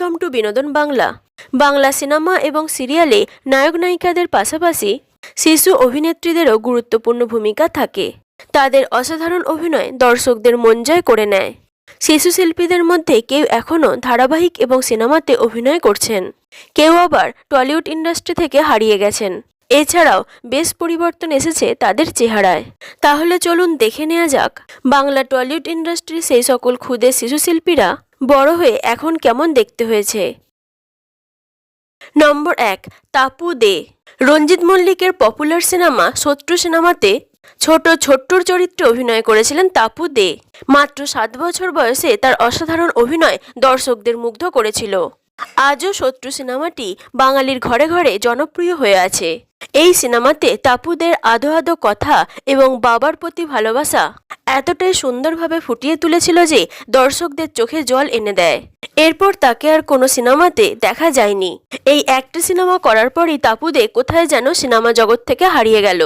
Welcome to বিনোদন Bangla Bangla cinema এবং সিরিয়ালে নায়ক নায়িকাদের পাশাপাশি শিশু অভিনেত্রীদেরও গুরুত্বপূর্ণ ভূমিকা থাকে। তাদের অসাধারণ অভিনয় দর্শকদের মন জয় করে নেয়। শিশু শিল্পীদের মধ্যে কেউ এখনও ধারাবাহিক এবং সিনেমাতে অভিনয় করছেন। কেউ আবার টলিউড ইন্ডাস্ট্রি থেকে হারিয়ে গেছেন। এছাড়াও বেশ পরিবর্তন এসেছে তাদের চেহারায়। তাহলে চলুন দেখে নেওয়া যাক, বাংলা টলিউড ইন্ডাস্ট্রির সেই সকল ক্ষুদে শিশু শিল্পীরা বড় হয়ে এখন কেমন দেখতে হয়েছে? নম্বর এক, তাপু দে। রঞ্জিত মল্লিকের পপুলার সিনেমা শত্রু সিনেমাতে ছোট ছোট্টর চরিত্রে অভিনয় করেছিলেন তাপু দে। মাত্র সাত বছর বয়সে তার অসাধারণ অভিনয় দর্শকদের মুগ্ধ করেছিল। আজও শত্রু সিনেমাটি বাঙালির ঘরে ঘরে জনপ্রিয় হয়ে আছে। এই সিনেমাতে তাপুদের আধো আধো কথা এবং বাবার প্রতি ভালোবাসা এতটাই সুন্দরভাবে ফুটিয়ে তুলেছিল যে দর্শকদের চোখে জল এনে দেয়। এরপর তাকে আর কোনো সিনেমাতে দেখা যায়নি। এই একটা সিনেমা করার পরই তাপুদে কোথায় যেন সিনেমা জগৎ থেকে হারিয়ে গেল।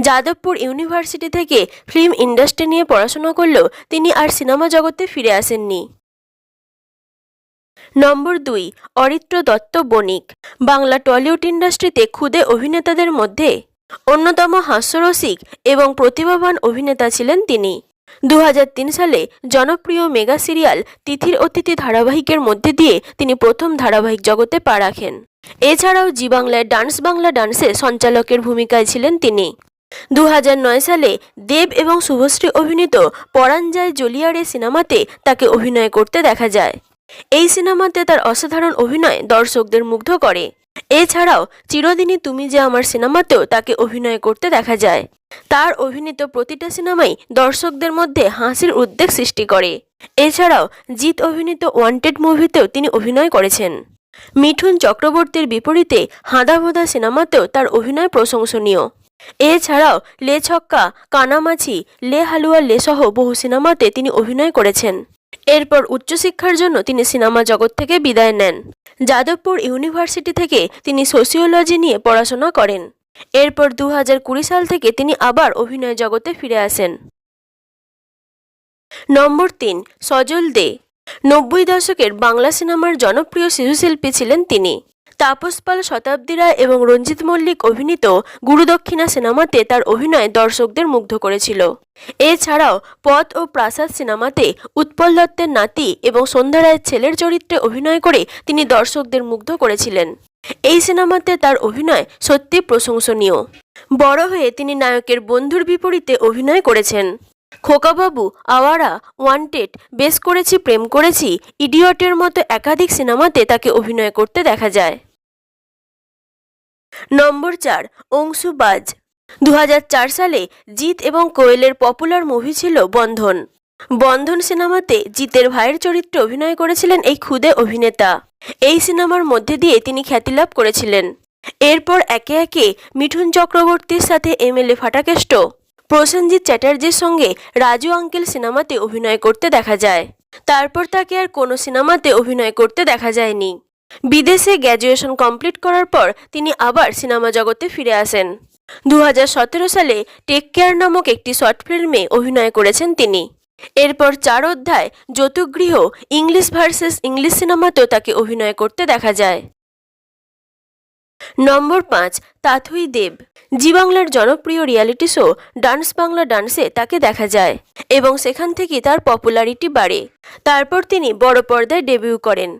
যাদবপুর ইউনিভার্সিটি থেকে ফিল্ম ইন্ডাস্ট্রি নিয়ে পড়াশোনা করলেও তিনি আর সিনেমা জগতে ফিরে আসেননি। নম্বর দুই, অরিত্র দত্ত বণিক। বাংলা টলিউড ইন্ডাস্ট্রিতে ক্ষুদে অভিনেতাদের মধ্যে অন্যতম হাস্যরসিক এবং প্রতিভাবান অভিনেতা ছিলেন তিনি। দু হাজার তিন সালে জনপ্রিয় মেগা সিরিয়াল তিথির অতিথি ধারাবাহিকের মধ্যে দিয়ে তিনি প্রথম ধারাবাহিক জগতে পা রাখেন। এছাড়াও জি বাংলায় ডান্স বাংলা ডান্সে সঞ্চালকের ভূমিকায় ছিলেন তিনি। দু হাজার নয় সালে দেব এবং শুভশ্রী অভিনীত পরাণ যায় জলিয়ারে সিনেমাতে তাকে অভিনয় করতে দেখা যায়। এই সিনেমাতে তার অসাধারণ অভিনয় দর্শকদের মুগ্ধ করে। এছাড়াও, চিরদিনই তুমি যে আমার সিনেমাতেও তাকে অভিনয় করতে দেখা যায়। তার অভিনীত প্রতিটা সিনেমাই দর্শকদের মধ্যে হাসির উদ্বেগ সৃষ্টি করে। এছাড়াও, জিৎ অভিনীত ওয়ান্টেড মুভিতেও তিনি অভিনয় করেছেন। মিঠুন চক্রবর্তীর বিপরীতে হাঁদা সিনেমাতেও তার অভিনয় প্রশংসনীয়। এছাড়াও, লে ছক্কা, কানামাছি, লে হালুয়া, লে সহ বহু সিনেমাতে তিনি অভিনয় করেছেন। এরপর উচ্চশিক্ষার জন্য তিনি সিনেমা জগৎ থেকে বিদায় নেন। যাদবপুর ইউনিভার্সিটি থেকে তিনি সোসিওলজি নিয়ে পড়াশোনা করেন। এরপর দু হাজার কুড়ি সাল থেকে তিনি আবার অভিনয় জগতে ফিরে আসেন। নম্বর তিন, সজল দে। নব্বই দশকের বাংলা সিনেমার জনপ্রিয় শিশুশিল্পী ছিলেন তিনি। তাপস পাল শতাব্দী রায় এবং রঞ্জিত মল্লিক অভিনীত গুরুদক্ষিণা সিনেমাতে তার অভিনয় দর্শকদের মুগ্ধ করেছিল। এছাড়াও পথ ও প্রাসাদ সিনেমাতে উৎপল দত্তের নাতি এবং সন্ধ্যা রায়ের ছেলের চরিত্রে অভিনয় করে তিনি দর্শকদের মুগ্ধ করেছিলেন। এই সিনেমাতে তার অভিনয় সত্যি প্রশংসনীয়। বড় হয়ে তিনি নায়কের বন্ধুর বিপরীতে অভিনয় করেছেন। খোকাবাবু, আওয়ারা, ওয়ান্টেড, বেশ করেছি, প্রেম করেছি, ইডিয়টের মতো একাধিক সিনেমাতে তাকে অভিনয় করতে দেখা যায়। নম্বর চার, অংশু বাজ। দু হাজার চার সালে জিৎ এবং কোয়েলের পপুলার মুভি ছিল বন্ধন। বন্ধন সিনেমাতে জিতের ভাইয়ের চরিত্রে অভিনয় করেছিলেন এই ক্ষুদে অভিনেতা। এই সিনেমার মধ্যে দিয়ে তিনি খ্যাতিলাভ করেছিলেন। এরপর একে একে মিঠুন চক্রবর্তীর সাথে এমএলএ ফাটাকেষ্ট, প্রসেনজিৎ চ্যাটার্জির সঙ্গে রাজু আঙ্কেল সিনেমাতে অভিনয় করতে দেখা যায়। তারপর তাকে আর কোনো সিনেমাতে অভিনয় করতে দেখা যায়নি। বিদেশে গ্র্যাজুয়েশন কমপ্লিট করার পর তিনি আবার সিনেমা জগতে ফিরে আসেন। দু হাজার সতেরো সালে টেক কেয়ার নামক একটি শর্ট ফিল্মে অভিনয় করেছেন তিনি। এরপর Char Adhyay Jatugriha English versus English সিনেমাতেও তাকে অভিনয় করতে দেখা যায়। নম্বর পাঁচ, তাথুই দেব। জি বাংলার জনপ্রিয় রিয়ালিটি শো ডান্স বাংলা ডান্সে তাকে দেখা যায় এবং সেখান থেকে তার পপুলারিটি বাড়ে। তারপর তিনি বড় পর্দায় ডেবিউ করেন।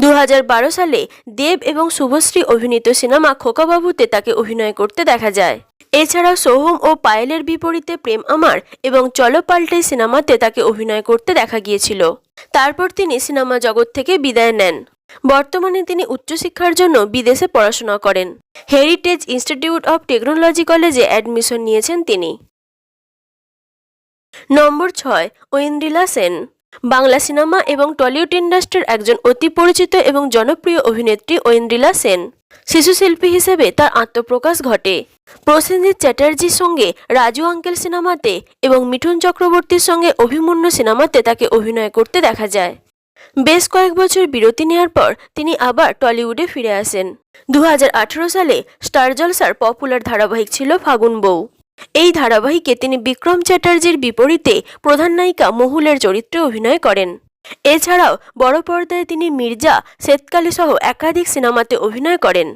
দু হাজার বারো সালে দেব এবং শুভশ্রী অভিনীত সিনেমা খোকাবাবুতে তাকে অভিনয় করতে দেখা যায়। এছাড়াও সোহম ও পায়েলের বিপরীতে প্রেম আমার এবং চলো পাল্টে সিনেমাতে তাকে অভিনয় করতে দেখা গিয়েছিল। তারপর তিনি সিনেমা জগৎ থেকে বিদায় নেন। বর্তমানে তিনি উচ্চশিক্ষার জন্য বিদেশে পড়াশোনা করেন। হেরিটেজ ইনস্টিটিউট অব টেকনোলজি কলেজে অ্যাডমিশন নিয়েছেন তিনি। নম্বর ছয়, ঐন্দ্রিলা সেন। বাংলা সিনেমা এবং টলিউড ইন্ডাস্ট্রির একজন অতি পরিচিত এবং জনপ্রিয় অভিনেত্রী ঐন্দ্রিলা সেন। শিশু শিল্পী হিসেবে তার আত্মপ্রকাশ ঘটে। প্রসেনজিৎ চ্যাটার্জির সঙ্গে রাজু আঙ্কেল সিনেমাতে এবং মিঠুন চক্রবর্তীর সঙ্গে অভিমন্যু সিনেমাতে তাকে অভিনয় করতে দেখা যায়। বেশ কয়েক বছর বিরতি নেওয়ার পর তিনি আবার টলিউডে ফিরে আসেন। দু হাজার আঠেরো সালে স্টার জলসার পপুলার ধারাবাহিক ছিল ফাগুন বউ। এই ধারাবাহিকে তিনি বিক্রম চ্যাটার্জির বিপরীতে প্রধান নায়িকা মহুলের চরিত্রে অভিনয় করেন। এছাড়াও বড় পর্দায় তিনি মির্জা শ্বেতকালী সহ একাধিক সিনেমাতে অভিনয় করেন।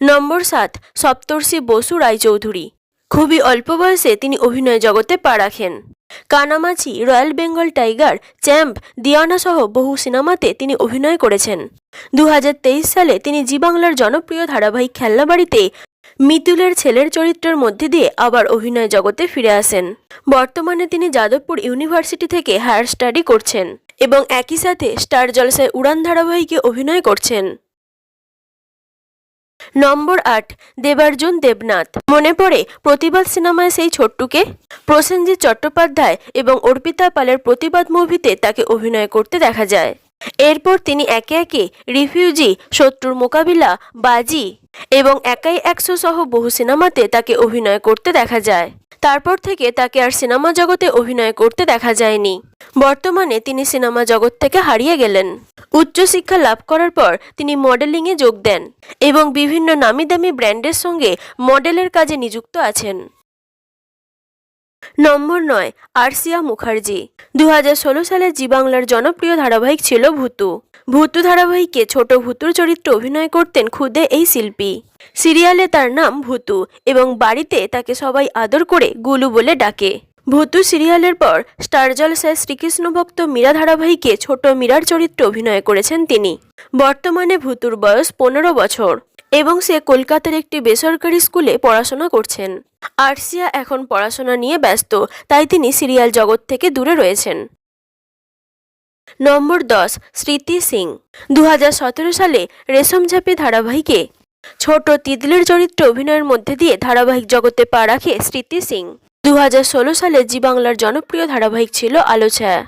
নম্বর সাত, সপ্তর্ষি বসু রায়চৌধুরী। খুবই অল্প বয়সে তিনি অভিনয় জগতে পা রাখেন। Kanamachi, Royal Bengal Tiger, Champ, দিয়ানা সহ বহু সিনেমাতে তিনি অভিনয় করেছেন। দু হাজার তেইশ সালে তিনি জি বাংলার জনপ্রিয় ধারাবাহিক খেলনাবাড়িতে মিতুলের ছেলের চরিত্রের মধ্যে দিয়ে আবার অভিনয় জগতে ফিরে আসেন। বর্তমানে তিনি যাদবপুর ইউনিভার্সিটি থেকে হায়ার স্টাডি করছেন এবং একই সাথে স্টার জলসায় উড়ান ধারাবাহিকে অভিনয় করছেন। নম্বর আট, দেবার্জুন দেবনাথ। মনে পড়ে প্রতিবাদ সিনেমায় সেই ছোট্টুকে? প্রসেনজিৎ চট্টোপাধ্যায় এবং অর্পিতা পালের প্রতিবাদ মুভিতে তাকে অভিনয় করতে দেখা যায়। এরপর তিনি একে একে রিফিউজি, শত্রুর মোকাবিলা, বাজি এবং একাই একশো সহ বহু সিনেমাতে তাকে অভিনয় করতে দেখা যায়। তারপর থেকে তাকে আর সিনেমা জগতে অভিনয় করতে দেখা যায়নি। বর্তমানে তিনি সিনেমা জগৎ থেকে হারিয়ে গেলেন। উচ্চশিক্ষা লাভ করার পর তিনি মডেলিংয়ে যোগ দেন এবং বিভিন্ন নামি দামি ব্র্যান্ডের সঙ্গে মডেলের কাজে নিযুক্ত আছেন। নম্বর নয়, আরসিয়া মুখার্জি। দুহাজার ষোলো সালে জি বাংলার জনপ্রিয় ধারাবাহিক ছিল ভূতু। ভূতু ধারাবাহিকে ছোট ভূতুর চরিত্রে অভিনয় করতেন খুদে এই শিল্পী। সিরিয়ালে তার নাম ভূতু এবং বাড়িতে তাকে সবাই আদর করে গুলু বলে ডাকে। ভূতু সিরিয়ালের পর স্টার জলসায় শ্রীকৃষ্ণ ভক্ত মীরা ধারাবাহিকে ছোট মীরার চরিত্রে অভিনয় করেছেন তিনি। বর্তমানে ভূতুর বয়স পনেরো বছর এবং সে কলকাতার একটি বেসরকারি স্কুলে পড়াশোনা করছেন। আরসিয়া এখন পড়াশোনা নিয়ে ব্যস্ত, তাই তিনি সিরিয়াল জগৎ থেকে দূরে রয়েছেন। নম্বর দশ, স্মৃতি সিং। দু হাজার সতেরো সালে রেশম ঝাঁপি ধারাবাহিকে ছোট তিতলির চরিত্রে অভিনয়ের মধ্যে দিয়ে ধারাবাহিক জগতে পা রাখে স্মৃতি সিং। দু হাজার ষোলো সালে জি বাংলার জনপ্রিয় ধারাবাহিক ছিল আলো ছায়া।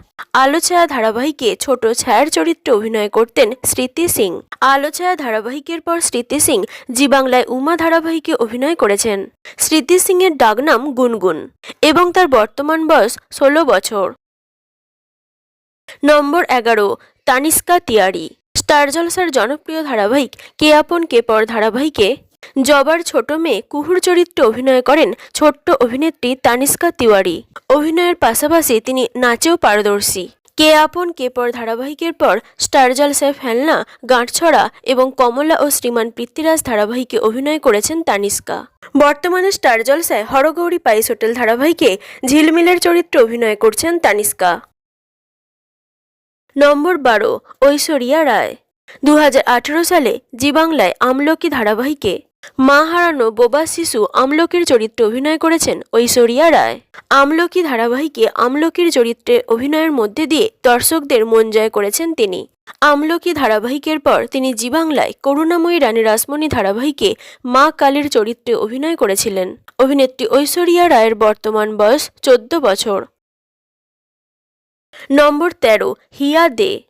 আলো ছায়া ধারাবাহিকে ছোট ছায়ার চরিত্রে অভিনয় করতেন স্মৃতি সিং। আলো ছায়া ধারাবাহিকের পর স্মৃতি সিং জি বাংলায় উমা ধারাবাহিকে অভিনয় করেছেন। স্মৃতি সিং এর ডাকনাম গুনগুন এবং তার বর্তমান বয়স ষোলো বছর। নম্বর এগারো তানিস্কা তিয়ারি স্টার জলসার জনপ্রিয় ধারাবাহিক কে আপন কে পর ধারাবাহিকে জবার ছোট মেয়ে কুহুর চরিত্রে অভিনয় করেন ছোট্ট অভিনেত্রী তানিস্কা তিওয়ারি। অভিনয়ের পাশাপাশি তিনি নাচেও পারদর্শী। কে আপন, কে পর ধারাবাহিকের পর স্টার জলসায় ফেলনা গাঁটছড়া এবং কমলা ও শ্রীমান পৃথ্বীরাজ ধারাবাহিকে অভিনয় করেছেন তানিস্কা বর্তমানে স্টার জলসায় হরগৌরী পাইস হোটেল ধারাবাহিকে ঝিলমিলের চরিত্রে অভিনয় করছেন তানিস্কা নম্বর বারো, ঐশ্বরিয়া রায়। দু হাজার আঠেরো সালে জি বাংলায় আমলকি ধারাবাহিকে মা হারানো বোবা শিশু আমলকির চরিত্রে অভিনয় করেছেন ঐশ্বরিয়া রায়। আমলকি ধারাবাহিকে আমলকির চরিত্রে অভিনয়ের মধ্যে দিয়ে দর্শকদের মন জয় করেছেন তিনি। আমলকি ধারাবাহিকের পর তিনি জীবাংলায় করুণাময়ী রানী রাসমণি ধারাবাহিকে মা কালীর চরিত্রে অভিনয় করেছিলেন। অভিনেত্রী ঐশ্বরিয়া রায়ের বর্তমান বয়স চোদ্দ বছর। নম্বর তেরো, হিয়া দে।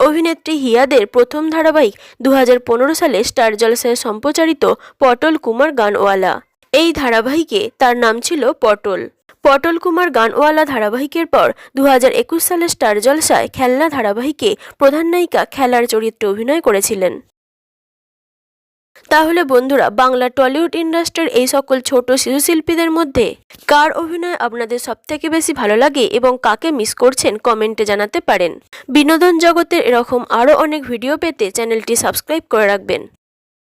অভিনেত্রী হিয়াদের প্রথম ধারাবাহিক দু হাজার পনেরো সালে স্টার জলসায় সম্প্রচারিত পটল কুমার গানওয়ালা। এই ধারাবাহিকে তার নাম ছিল পটল। পটল কুমার গানওয়ালা ধারাবাহিকের পর দুহাজার একুশ সালে স্টার জলসায় খেলনা ধারাবাহিকে প্রধান নায়িকা খেলার চরিত্রে অভিনয় করেছিলেন। তাহলে বন্ধুরা, বাংলা টলিউড ইন্ডাস্ট্রির এই সকল ছোট শিশু শিল্পীদের মধ্যে কার অভিনয় আপনাদের সবথেকে বেশি ভালো লাগে এবং কাকে মিস করছেন কমেন্টে জানাতে পারেন। বিনোদন জগতের এরকম আরও অনেক ভিডিও পেতে চ্যানেলটি সাবস্ক্রাইব করে রাখবেন।